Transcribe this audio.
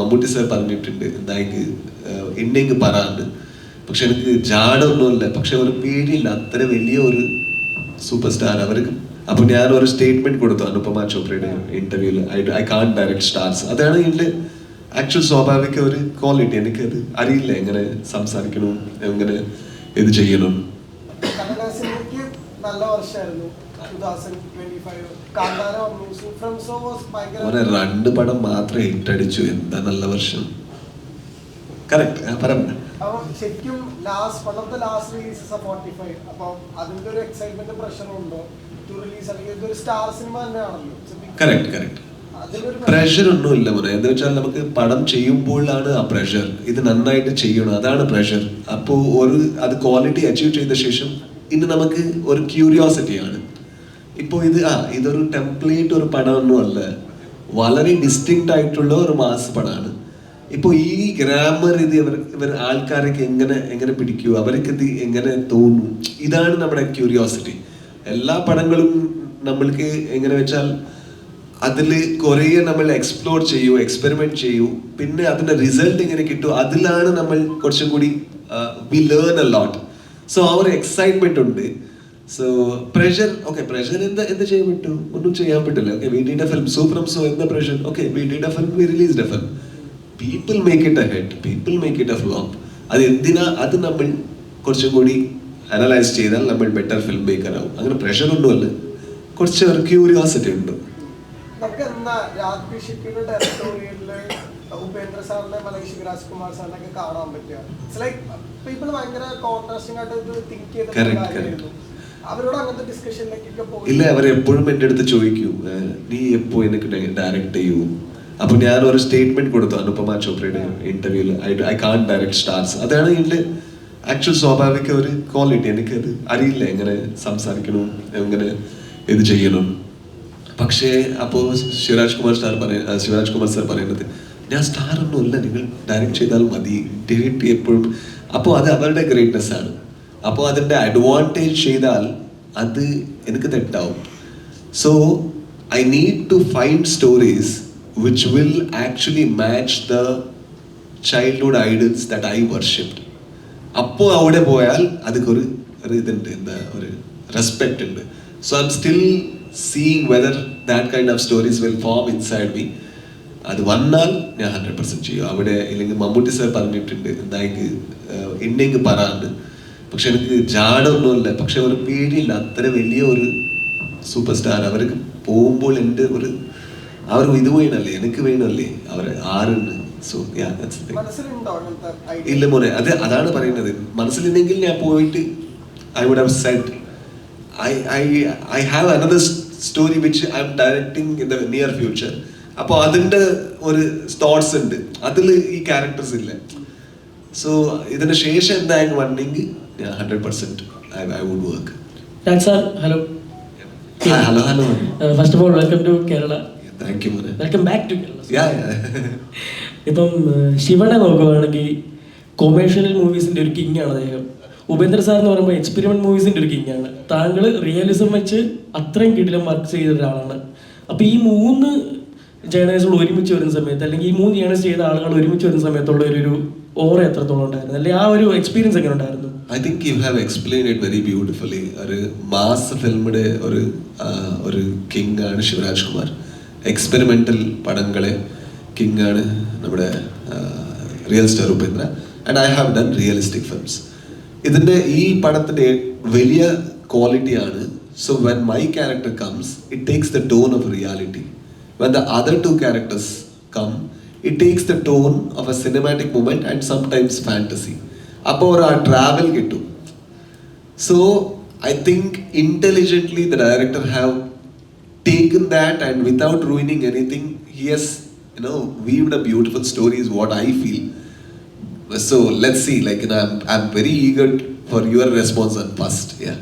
Mammootty sir പറഞ്ഞിട്ടുണ്ട്. എന്താ എനിക്ക് എന്നെങ്കിൽ പറയാണ്ട്. പക്ഷെ എനിക്ക് ജാടൊന്നുമില്ല പക്ഷെ ഒരു പേടിയില്ല. അത്ര വലിയ ഒരു സൂപ്പർ സ്റ്റാർ അവർക്ക്. അപ്പൊ ഞാൻ ഒരു സ്റ്റേറ്റ്മെന്റ് കൊടുത്തു അനുപമ ചോപ്രയുടെ ഇന്റർവ്യൂൽ ഐ കാൺ ഡയറക്ട് സ്റ്റാർസ് അതാണ് എന്റെ ആക്ച്വൽ സ്വാഭാവിക ഒരു ക്വാളിറ്റി എനിക്കത് അറിയില്ല എങ്ങനെ സംസാരിക്കണം എങ്ങനെ ഇത് ചെയ്യണം. നല്ല വർഷമായിരുന്നു. ഓനെ ഭയങ്കര രണ്ട് പടം ഹിറ്റ് അടിച്ചു. എന്താ നല്ല വർഷം? കറക്റ്റ് പറഞ്ഞു അപ്പം ശരിക്കും last last release forty five അപ്പം അതിന്റെ ഒരു എക്സൈറ്റ്മെന്റ് പ്രഷർ ഉണ്ടോ റിലീസ് അല്ലെങ്കിൽ ഇതൊരു സ്റ്റാർ സിനിമ തന്നെയാണല്ലോ. കറക്റ്റ് കറക്റ്റ് പ്രഷർ ഒന്നുമില്ല മോനെ. എന്ന് വെച്ചാൽ നമുക്ക് പടം ചെയ്യുമ്പോഴാണ് ആ പ്രഷർ ഇത് നന്നായിട്ട് ചെയ്യണം. അതാണ് പ്രഷർ അപ്പോൾ ഒരു അത് ക്വാളിറ്റി അച്ചീവ് ചെയ്ത ശേഷം ഇന്ന് നമുക്ക് ഒരു ക്യൂരിയോസിറ്റിയാണ് ഇപ്പോൾ ഇത് ആ ഇതൊരു ടെംപ്ലേറ്റ് ഒരു പടമൊന്നും അല്ല വളരെ ഡിസ്റ്റിങ്ക്റ്റ് ആയിട്ടുള്ള ഒരു മാസ് പടമാണ്. ഇപ്പോൾ ഈ ഗ്രാമർ ഇത് ഇവർ ഇവർ ആൾക്കാരൊക്കെ എങ്ങനെ എങ്ങനെ പിടിക്കൂ? അവർക്ക് ഇത് എങ്ങനെ തോന്നും? ഇതാണ് നമ്മുടെ ക്യൂരിയോസിറ്റി എല്ലാ പടങ്ങളും നമ്മൾക്ക് എങ്ങനെ വെച്ചാൽ അതിൽ കുറേ നമ്മൾ എക്സ്പ്ലോർ ചെയ്യൂ എക്സ്പെരിമെന്റ് ചെയ്യൂ പിന്നെ അതിന്റെ റിസൾട്ട് എങ്ങനെ കിട്ടും അതിലാണ് നമ്മൾ കുറച്ചും കൂടി we learn a lot so ആ ഒരു എക്സൈറ്റ്മെന്റ് ഉണ്ട്. സോ പ്രഷർ ഓക്കെ പ്രഷർ എന്താ എന്താ ചെയ്യാൻ പറ്റും? ഒന്നും ചെയ്യാൻ പറ്റില്ല. Okay we film so from so എന്താ pressure okay we did a film released film people make it a hit people make it a flop അത് എന്തിനാ? അത് നമ്മൾ കുറച്ചും കൂടി അനലൈസ് ചെയ്താൽ നമ്മൾ ബെറ്റർ ഫിലിം മേക്കർ ആവും. അങ്ങനെ പ്രഷർ ഒന്നുമല്ല. കുറച്ച് ക്യൂരിയോസിറ്റി ഉണ്ട്. ഉപേന്ദ്ര സാറിനെ മലൈ ശിവരാജ് കുമാർ സാറിനെ ഒക്കെ കാണാൻ പറ്റുക. ഇറ്റ്സ് ലൈക്ക് പീപ്പിൾ ഭയങ്കര കോൺട്രാസ്റ്റിംഗ് ആയിട്ട് തിങ്ക് ചെയ്ത Correct, കാര്യമായിരുന്നു. ഇല്ല അവരെപ്പോഴും എന്റെ അടുത്ത് ചോദിക്കൂ നീ എപ്പോ എനിക്ക് ഡയറക്റ്റ് ചെയ്യൂ? അപ്പൊ ഞാൻ ഒരു സ്റ്റേറ്റ്മെന്റ് കൊടുത്തു അനുപമ ചോപ്രയുടെ ഇന്റർവ്യൂൽ ഐ കാൺ ഡയറക്ട് സ്റ്റാർസ് അതാണ് എന്റെ ആക്ച്വൽ സ്വാഭാവിക ഒരു ക്വാളിറ്റി എനിക്കത് അറിയില്ല എങ്ങനെ സംസാരിക്കണം എങ്ങനെ ഇത് ചെയ്യണം. പക്ഷേ അപ്പോൾ ശിവരാജ് കുമാർ സ്റ്റാർ പറയ ശിവരാജ് കുമാർ സാർ പറയുന്നത് ഞാൻ സ്റ്റാർ ഒന്നുമില്ല നിങ്ങൾ ഡയറക്റ്റ് ചെയ്താൽ മതി. ഡയറക്റ്റ് എപ്പോഴും. അപ്പോൾ അത് അവരുടെ ഗ്രേറ്റ്നെസ് ആണ്. അപ്പോൾ അതിന്റെ അഡ്വാന്റേജ് ചെയ്താൽ അത് എനിക്ക് തെറ്റാവും. So I need to find stories which will actually match the childhood idols the I worshipped അപ്പോൾ അവിടെ പോയാൽ അതൊക്കെ ഒരു ഇതുണ്ട് എന്താ ഒരു റെസ്പെക്റ്റ് ഉണ്ട്. So I am still seeing whether that kind of stories will form inside me അത് വന്നാൽ ഞാൻ ഹൺഡ്രഡ് പെർസെന്റ് ചെയ്യും. അവിടെ ഇല്ലെങ്കിൽ മമ്മൂട്ടി സാർ പറഞ്ഞിട്ടുണ്ട് എന്താ എനിക്ക് എന്നെങ്കിൽ പറയാണ്ട് പക്ഷെ എനിക്ക് ജാടൊന്നുമില്ല. പക്ഷെ ഒരു പേടിയില്ല. അത്ര വലിയ ഒരു സൂപ്പർ സ്റ്റാർ അവർക്ക് പോകുമ്പോൾ എന്റെ ഒരു അവർ ഇത് വേണമല്ലേ? എനിക്ക് വേണമല്ലേ? അവർ ആരുണ്ട്? സോ ഇല്ല മോനെ അത് അതാണ് പറയുന്നത്. മനസ്സിലുണ്ടെങ്കിൽ ഞാൻ പോയിട്ട് I would have set I I I have another story which I am directing in the near future അപ്പോൾ അതിന്റെ ഒരു തോട്ട്സ് ഉണ്ട്. അതിൽ ഈ ക്യാരക്ടേഴ്സ് ഇല്ല. സോ ഇതിന് ശേഷം എന്തായാലും വന്നെങ്കിൽ ഞാൻ hundred percent I I would work Raj hello, hello hello hello first of all welcome back to Kerala ഇപ്പം ഏഹ്, ശിവനെ നോക്കുകയാണെങ്കിൽ കൊമേഴ്ഷ്യൽ മൂവീസിന്റെ ഒരു കിങ് ആണ് അദ്ദേഹം. ഉപേന്ദ്ര സാർ എന്ന് പറയുമ്പോൾ എക്സ്പെരിമെന്റ് മൂവീസിന്റെ ഒരു കിങ് ആണ്. താങ്കൾ റിയലിസം വെച്ച് അത്രയും കിടിലം വർക്ക് ചെയ്ത ഒരാളാണ്. അപ്പൊ ഈ മൂന്ന് ജേണേഴ്സുകൾ ഒരുമിച്ച് വരുന്ന സമയത്ത് അല്ലെങ്കിൽ ഈ മൂന്ന് ജേണേഴ്സ് ചെയ്ത ആളുകൾ ഒരുമിച്ച് വരുന്ന സമയത്തുള്ള ഒരു ഒരു ഓറ എത്രത്തോളം ഉണ്ടായിരുന്നു? അല്ലെങ്കിൽ ആ ഒരു എക്സ്പീരിയൻസ് എങ്ങനെ ഉണ്ടായിരുന്നു? I think you have explain it very beautifully ഒരു മാസ് ഫിലിമിയുടെ ഒരു ഒരു കിങ് ആണ് ശിവരാജ് കുമാർ. എക്സ്പെരിമെന്റൽ പടങ്ങളെ കിങ് ആണ് നമ്മുടെ real star Upendra. And I have done realistic films ഇതിന്റെ ഈ പടത്തിന്റെ വലിയ ക്വാളിറ്റി ആണ്. So when my character comes it takes the tone of reality when the other two characters come, it takes the tone of a cinematic moment and sometimes fantasy. അപ്പോൾ ഒരു ആ travel കിട്ടും. So I think intelligently the director have taken that and without ruining anything he has you know weaved a beautiful story is what I feel so let see like I am very eager for your response and first yeah